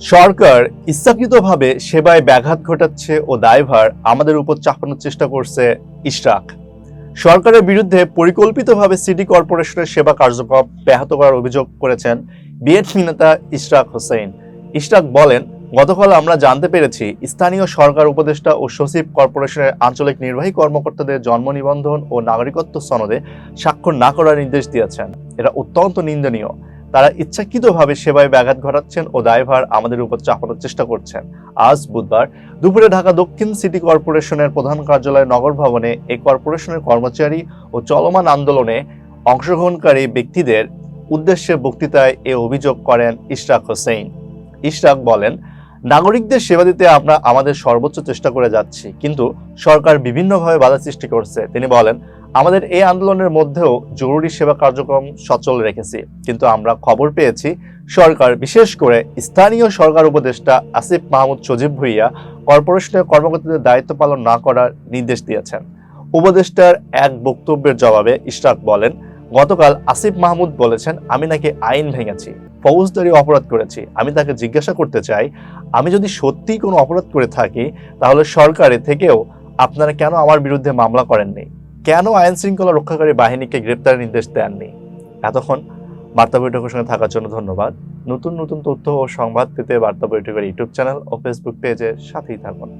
সরকার ইচ্ছাকৃতভাবে সেবায় ব্যাঘাত ঘটাচ্ছে ও দায়ভার আমাদের উপর চাপানোর চেষ্টা করছে ইশরাক। সরকারের বিরুদ্ধে পরিকল্পিতভাবে সিটি কর্পোরেশনের সেবা কার্যক্রম ব্যাহত করার অভিযোগ করেছেন বিএনপি নেতা ইশরাক হোসেন। ইশরাক বলেন, গতকাল আমরা জানতে পেরেছি স্থানীয় সরকার উপদেষ্টা ও সচিব কর্পোরেশনের আঞ্চলিক নির্বাহী কর্মকর্তাদের জন্ম নিবন্ধন ও নাগরিকত্ব সনদে স্বাক্ষর না করার নির্দেশ দিয়েছেন। এটা অত্যন্ত নিন্দনীয়। তারা ইচ্ছাকৃতভাবে সেবায় ব্যাঘাত ঘটাচ্ছেন ও দায়ভার আমাদের উপর চাপানোর চেষ্টা করছেন। আজ বুধবার দুপুরে ঢাকা দক্ষিণ সিটি কর্পোরেশনের প্রধান কার্যালয় নগর ভবনে এই কর্পোরেশনের কর্মচারী ও চলমান আন্দোলনে অংশগ্রহণকারী ব্যক্তিদের উদ্দেশ্যে বক্তৃতায় এ অভিযোগ করেন ইশরাক হোসেন ইশরাক বলেন নাগরিকদের সেবা দিতে আমরা আমাদের সর্বোচ্চ চেষ্টা করে যাচ্ছি, কিন্তু সরকার বিভিন্নভাবে বাধা সৃষ্টি করছে। তিনি বলেন, আমাদের এই আন্দোলনের মধ্যেও জরুরি সেবা কার্যক্রম সচল রেখেছি, কিন্তু আমরা খবর পেয়েছি, সরকার, বিশেষ করে স্থানীয় সরকার উপদেষ্টা আসিফ মাহমুদ সজীব ভুইয়া, কর্পোরেশনের কর্মকর্তাদের দায়িত্ব পালন না করার নির্দেশ দিয়েছেন। উপদেষ্টার এক বক্তব্যের জবাবে ইশরাক বলেন গতকাল আসিফ মাহমুদ বলেছেন, আমি নাকি আইন ভেঙেছি, ফৌজদারি অপরাধ করেছি। আমি তাকে জিজ্ঞাসা করতে চাই, আমি যদি সত্যিই কোনো অপরাধ করে থাকি, তাহলে সরকারে থেকেও আপনারা কেন আমার বিরুদ্ধে মামলা করেননি? কেন আইন শৃঙ্খলা রক্ষাকারী বাহিনীকে গ্রেপ্তারের নির্দেশ দেননি? এতক্ষণ বার্তা বৈঠকের সঙ্গে থাকার জন্য ধন্যবাদ। নতুন নতুন তথ্য ও সংবাদ পেতে বার্তা বৈঠকের ইউটিউব চ্যানেল ও ফেসবুক পেজের সাথেই থাকুন।